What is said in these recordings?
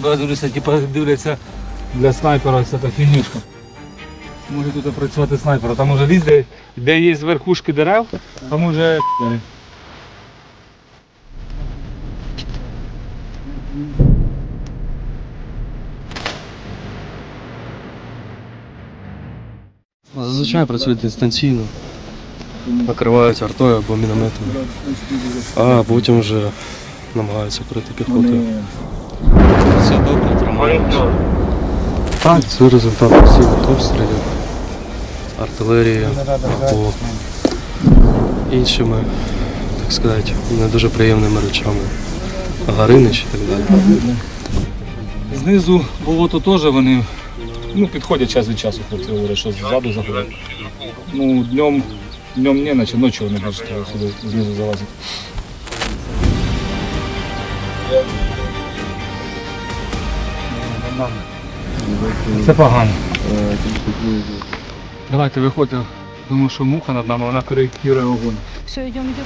тебе дивлюся, типу дивляться для снайпера це та фінішка. Може тут працювати снайпер, там уже ліс, де, де є верхушки дерев, там уже Зазвичай працюють дистанційно, накриваються артою або мінометом, а потім вже намагаються крити піхотою. Так, це результат постійних обстрілів, артилерії або іншими, так сказати, не дуже приємними речами. Гаринич і так далі. Знизу болото теж вони ну, підходять час від часу, хлопці говорять, що ззаду заходять. Ну, днем, днем не, наче ночі вони бачите, сюди знизу залазять. Це погано. Давайте виходьте, тому що муха над нами, вона коректує огонь. Все, идем, идем.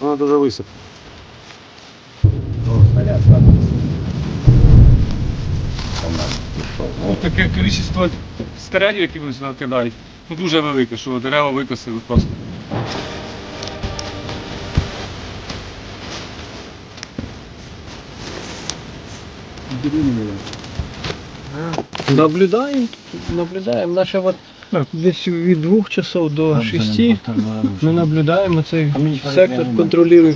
Вона дуже висока. Ось таке кількість снарядів, які вони сюди кидають, ну дуже велике, що дерева викосили просто. Наблюдаем, наблюдаем. Наше вот десь від двох часов до шести ми наблюдаємо цей сектор, контролюємо.